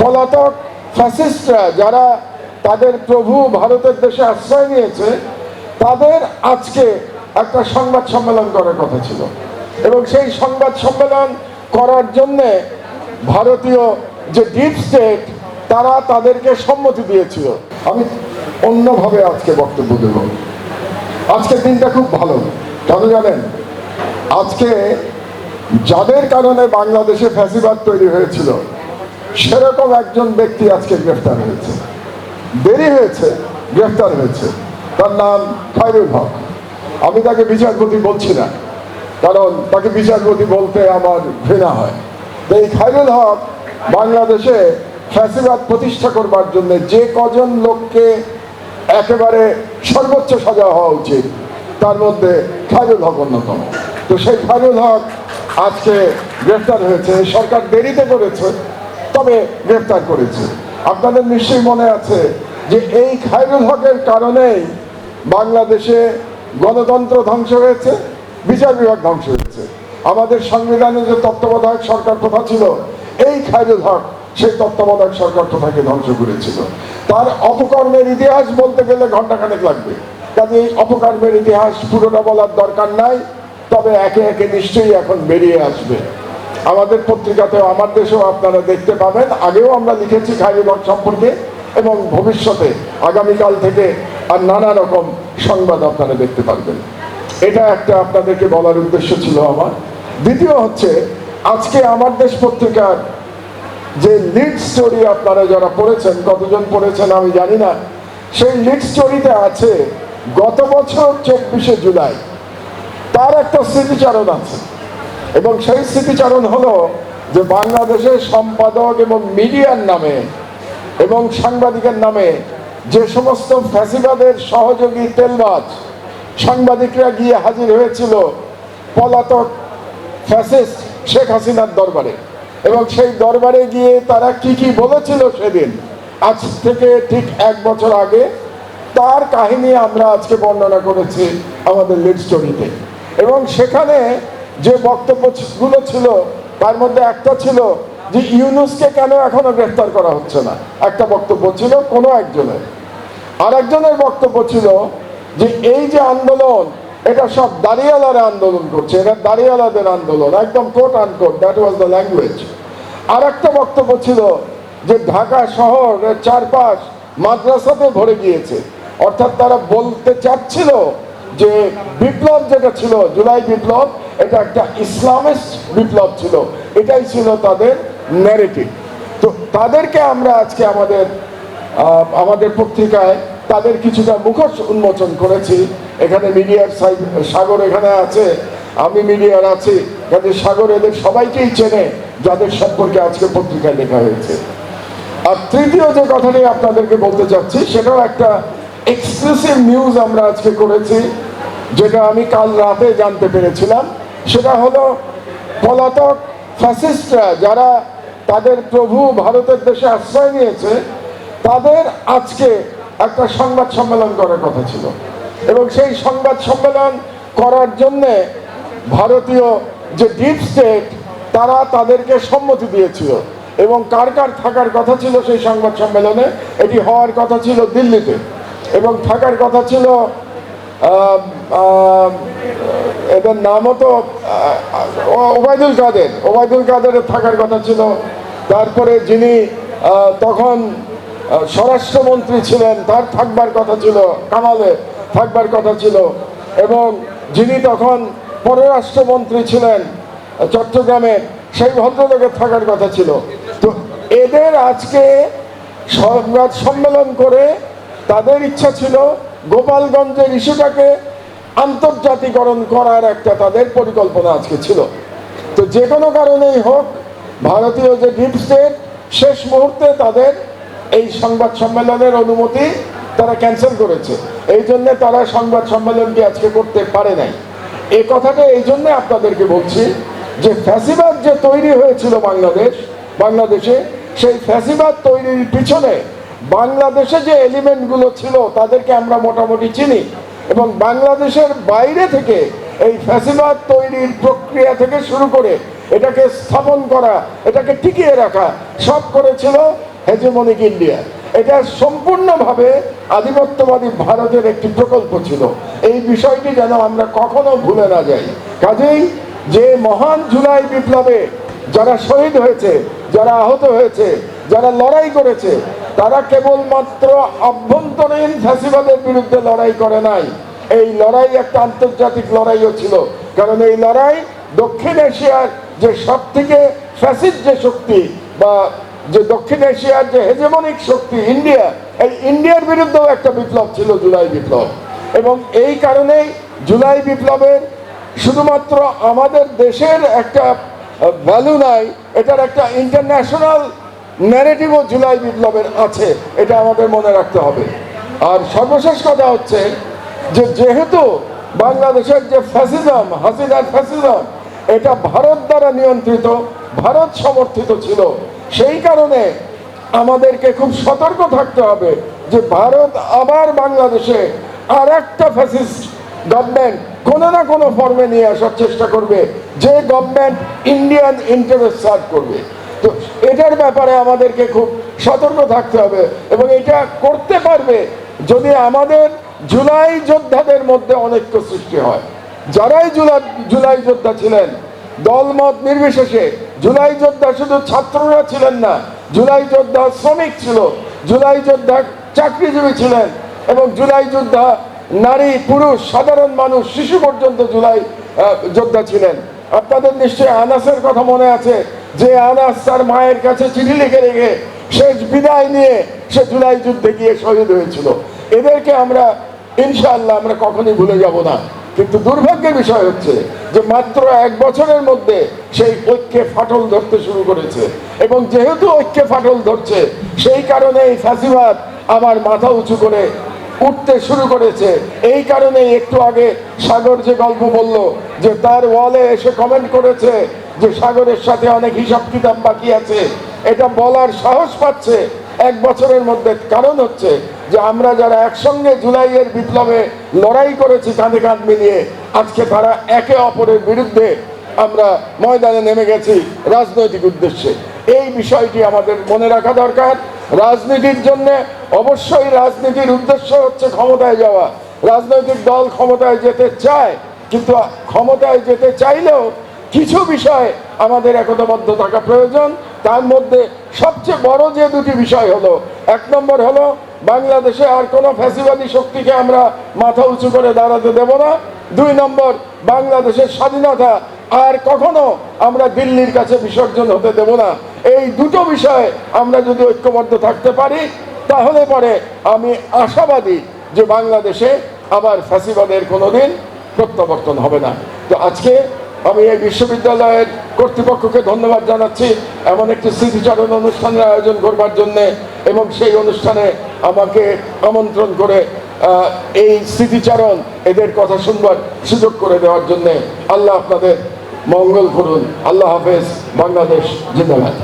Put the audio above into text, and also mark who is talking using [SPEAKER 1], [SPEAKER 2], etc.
[SPEAKER 1] পলাতক ফ্যাসিস্টরা যারা তাদের প্রভু ভারতের দেশে আশ্রয় নিয়েছে, তাদের আজকে একটা সংবাদ সম্মেলন করার কথা ছিল। এবং সেই সংবাদ সম্মেলন করার জন্যে ভারতীয় যে ডিপ স্টেট তারা তাদেরকে সম্মতি দিয়েছিল। আমি অন্যভাবে আজকে বক্তব্য দেব। আজকের দিনটা খুব ভালো। কেন জানেন? আজকে যাদের কারণে বাংলাদেশে ফ্যাসিবাদ তৈরি হয়েছিল সেরকম একজন ব্যক্তি আজকে গ্রেফতার হয়েছে। দেরি হয়েছে, গ্রেফতার হয়েছে। তার নাম খায়রুল হক। আমি তাকে বিচারপতি বলছি না, কারণ তাকে বিচারপতি বলতে আমার ঘৃণা হয়। এই খায়রুল হক বাংলাদেশে ফ্যাসিবাদ প্রতিষ্ঠা করবার জন্য যে কজন লোককে একেবারে সর্বোচ্চ সাজা হওয়া উচিত, তার মধ্যে খায়রুল হক অন্যতম। তো সেই খায়রুল হক আজকে গ্রেফতার হয়েছে। সরকার দেরিতে করেছে তবে গ্রেফতার করেছে। আপনাদের নিশ্চয়ই মনে আছে যে এই খায়রুল হকের কারণেই বাংলাদেশে গণতন্ত্র ধ্বংস হয়েছে, বিচার বিভাগ ধ্বংস হয়েছে। আমাদের সংবিধানে যে তত্ত্বাবধায়ক সরকার প্রথা ছিল, এই খায়রুল হক সেই তত্ত্বাবধায়ক সরকার প্রথাকে ধ্বংস করেছিল। তার অপকর্মের ইতিহাস বলতে গেলে ঘন্টাখানেক লাগবে। কাজে এই অপকর্মের ইতিহাস পুরোটা বলার দরকার নাই, তবে একে একে নিশ্চয়ই এখন বেরিয়ে আসবে। আমাদের পত্রিকাতেও আমার দেশেও আপনারা দেখতে পাবেন। আগেও আমরা লিখেছি হক সম্পর্কে এবং ভবিষ্যতে আগামীকাল থেকে আর নানা রকম সংবাদ আপনারা দেখতে পারবেন। এটা একটা আপনাদেরকে বলার উদ্দেশ্য ছিল আমার। দ্বিতীয় হচ্ছে, আজকে আমার দেশ পত্রিকার যে লিড স্টোরি আপনারা যারা পড়েছেন, কতজন পড়েছেন আমি জানি না। সেই লিড স্টোরিতে আছে, গত বছর চব্বিশে জুলাই, তার একটা স্মৃতিচারণ আছে। এবং সেই স্মৃতিচারণ হলো যে বাংলাদেশের সম্পাদক এবং মিডিয়ার নামে এবং সাংবাদিকের নামে যে সমস্ত ফ্যাসিবাদের সহযোগী তেলবাজ সাংবাদিকরা গিয়ে হাজির হয়েছিল পলাতক ফ্যাসিস্ট শেখ হাসিনার দরবারে। এবং সেই দরবারে গিয়ে তারা কি কি বলেছিল সেদিন, আজ থেকে ঠিক এক বছর আগে তার কাহিনী আমরা আজকে বর্ণনা করেছি আমাদের লিড স্টোরিতে। এবং সেখানে যে বক্তব্যগুলো ছিল, তার মধ্যে একটা ছিল যে ইউনুসকে কেন এখনও গ্রেফতার করা হচ্ছে না? একটা বক্তব্য ছিল কোনো একজনের। আর একজনের বক্তব্য ছিল যে এই যে আন্দোলন, এটা সব দাঁড়িয়ালারা আন্দোলন করছে, এটা দাঁড়িয়ালাদের আন্দোলন, একদম quote unquote that was the language আর একটা বক্তব্য ছিল যে ঢাকা শহরের চারপাশ মাদ্রাসাতে ভরে গিয়েছে। অর্থাৎ তারা বলতে চাচ্ছিল যে বিপ্লব যেটা ছিল, জুলাই বিপ্লব এটা একটা ইসলামিস্ট বিপ্লব ছিল। এটাই ছিল তাদের ন্যারেটিভ তো তাদেরকে আমরা আজকে আমাদের আমাদের পত্রিকায় তাদের কিছুটা মুখোশ উন্মোচন করেছি। এখানে মিডিয়ার সাগর এখানে আছে, আমি মিডিয়ার আছি। কাজে সাগর এদের সবাইকেই চেনে, যাদের সম্পর্কে আজকে পত্রিকায় লেখা হয়েছে। আর তৃতীয় যে কথাটি আপনাদেরকে বলতে চাচ্ছি, সেটাও একটা এক্সক্লুসিভ নিউজ আমরা আজকে করেছি, যেটা আমি কাল রাতে জানতে পেরেছিলাম। সেটা হলো পলাতক ফ্যাসিস্টরা যারা তাদের প্রভু ভারতের দেশে আশ্রয় নিয়েছে, তাদের আজকে একটা সংবাদ সম্মেলন করার কথা ছিল। এবং সেই সংবাদ সম্মেলন করার জন্যে ভারতীয় যে ডিপ স্টেট তারা তাদেরকে সম্মতি দিয়েছিল। এবং কার কার থাকার কথা ছিল সেই সংবাদ সম্মেলনে, এটি হওয়ার কথা ছিল দিল্লিতে। এবং থাকার কথা ছিল এদের নামও তো ওবায়দুল কাদের ওবায়দুল কাদের থাকার কথা ছিল। তারপরে যিনি তখন স্বরাষ্ট্রমন্ত্রী ছিলেন, তার থাকবার কথা ছিল, কামালে থাকবার কথা ছিল। এবং যিনি তখন পররাষ্ট্রমন্ত্রী ছিলেন, চট্টগ্রামে, সেই ভদ্রলোকের থাকার কথা ছিল। তো এদের আজকে সংবাদ সম্মেলন করে তাদের ইচ্ছা ছিল গোপালগঞ্জের ইস্যুটাকে আন্তর্জাতিকরণ করার একটা তাদের পরিকল্পনা আজকে ছিল। তো যে কোনো কারণেই হোক, ভারতীয় যে ডিপ স্টেট শেষ মুহূর্তে তাদের এই সংবাদ সম্মেলনের অনুমতি তারা ক্যান্সেল করেছে। এই জন্য তারা সংবাদ সম্মেলনটি আজকে করতে পারে নাই। এই কথাটা এই জন্য আপনাদেরকে বলছি যে ফ্যাসিবাদ যে তৈরি হয়েছিল বাংলাদেশ, বাংলাদেশে সেই ফ্যাসিবাদ তৈরির পিছনে বাংলাদেশে যে এলিমেন্টগুলো ছিল, তাদেরকে আমরা মোটামুটি চিনি। এবং বাংলাদেশের বাইরে থেকে এই ফ্যাসিবাদ তৈরির প্রক্রিয়া থেকে শুরু করে এটাকে স্থাপন করা, এটাকে টিকিয়ে রাখা, সব করেছিল হেজেমনিক ইন্ডিয়া। এটা সম্পূর্ণভাবে আধিপত্যবাদী ভারতের একটি প্রকল্প ছিল। এই বিষয়টি যেন আমরা কখনো ভুলে না যাই। কাজেই যে মহান জুলাই বিপ্লবে যারা শহীদ হয়েছে, যারা আহত হয়েছে, যারা লড়াই করেছে তারা কেবলমাত্র আভ্যন্তরীণ ফ্যাসিবাদের বিরুদ্ধে লড়াই করে নাই। এই লড়াই একটা আন্তর্জাতিক লড়াইও ছিল। কারণ এই লড়াই দক্ষিণ এশিয়ার যে সব থেকে ফ্যাসিড যে শক্তি বা যে দক্ষিণ এশিয়ার যে হেজেমনিক শক্তি ইন্ডিয়া, এই ইন্ডিয়ার বিরুদ্ধেও একটা বিপ্লব ছিল, জুলাই বিপ্লব। এবং এই কারণেই জুলাই বিপ্লবের শুধুমাত্র আমাদের দেশের একটা ভ্যালু নাই, এটার একটা ইন্টারন্যাশনাল ন্যারেটিভও জুলাই বিপ্লবের আছে, এটা আমাদের মনে রাখতে হবে। আর সর্বশেষ কথা হচ্ছে যে যেহেতু বাংলাদেশের যে ফ্যাসিজম হাসিনার ফ্যাসিজম এটা ভারত দ্বারা নিয়ন্ত্রিত, ভারত সমর্থিত ছিল, সেই কারণে আমাদেরকে খুব সতর্ক থাকতে হবে যে ভারত আবার বাংলাদেশে আর একটা ফ্যাসিস্ট গভর্নমেন্ট কোনো না কোনো ফর্মে নিয়ে আসার চেষ্টা করবে, যে গভর্নমেন্ট ইন্ডিয়ান ইন্টারেস্ট সার্ভ করবে। এটার ব্যাপারে আমাদেরকে খুব সতর্ক থাকতে হবে এবং এটা করতে পারবে যদি আমাদের জুলাই যোদ্ধাদের মধ্যে অনৈক্য সৃষ্টি হয়। যারাই জুলাই জুলাই যোদ্ধা ছিলেন, দলমত নির্বিশেষে জুলাই যোদ্ধা শুধু ছাত্ররা ছিলেন না, জুলাই যোদ্ধা শ্রমিক ছিল, জুলাই যোদ্ধা চাকরিজীবী ছিলেন এবং জুলাই যোদ্ধা নারী, পুরুষ, সাধারণ মানুষ, শিশু পর্যন্ত জুলাই যোদ্ধা ছিলেন। আপনাদের নিশ্চয়ই আনাসের কথা মনে আছে যে আনাস তার মায়ের কাছে চিঠি লিখে রেখে শেষ বিদায় নিয়ে সে জুলাই যুদ্ধে গিয়ে শহীদ হয়েছিল। এদেরকে আমরা, ইনশাআল্লাহ আমরা কখনই ভুলে যাব না। কিন্তু দুর্ভাগ্যের বিষয় হচ্ছে যে মাত্র এক বছরের মধ্যে সেই ঐক্যে ফাটল ধরতে শুরু করেছে। এবং যেহেতু ঐক্যে ফাটল ধরছে, সেই কারণে এই ফাঁসিবাদ আবার মাথা উঁচু করে উঠতে শুরু করেছে। এই কারণে একটু আগে সাগর যে গল্প বলল, যে তার ওয়ালে এসে কমেন্ট করেছে যে সাগরের সাথে অনেক হিসাব কিতাব বাকি আছে। এটা বলার সাহস পাচ্ছে। এক বছরের মধ্যে কারণ হচ্ছে যে আমরা যারা একসঙ্গে জুলাইয়ের বিপ্লবে লড়াই করেছি কাঁধে কাঁধ মিলিয়ে, আজকে তারা একে অপরের বিরুদ্ধে আমরা ময়দানে নেমে গেছি রাজনৈতিক উদ্দেশ্যে। এই বিষয়টি আমাদের মনে রাখা দরকার। রাজনীতির জন্য অবশ্যই রাজনীতির উদ্দেশ্য হচ্ছে ক্ষমতায় যাওয়া। রাজনৈতিক দল ক্ষমতায় যেতে চায়, কিন্তু ক্ষমতায় যেতে চাইলেও কিছু বিষয় আমাদের একতাবদ্ধ থাকা প্রয়োজন। তার মধ্যে সবচেয়ে বড় যে দুটি বিষয় হলো, এক নম্বর হলো, বাংলাদেশে আর কোনো ফ্যাসিবাদী শক্তিকে আমরা মাথা উঁচু করে দাঁড়াতে দেব না। দুই নম্বর, বাংলাদেশের স্বাধীনতা আর কখনো আমরা দিল্লির কাছে বিসর্জন হতে দেব না। এই দুটো বিষয়ে আমরা যদি ঐক্যবদ্ধ থাকতে পারি, তাহলে পরে আমি আশাবাদী যে বাংলাদেশে আবার ফ্যাসিবাদের কোনোদিন প্রত্যাবর্তন হবে না। তো আজকে আমি এই বিশ্ববিদ্যালয়ের কর্তৃপক্ষকে ধন্যবাদ জানাচ্ছি। এমন একটি স্মৃতিচারণ অনুষ্ঠানের আয়োজন করবার জন্যে এবং সেই অনুষ্ঠানে আমাকে আমন্ত্রণ করে এই স্মৃতিচারণ, এদের কথা শুনবার সুযোগ করে দেওয়ার জন্যে আল্লাহ আপনাদের মঙ্গল করুন। আল্লাহ হাফেজ বাংলাদেশ জিন্দাবাদ।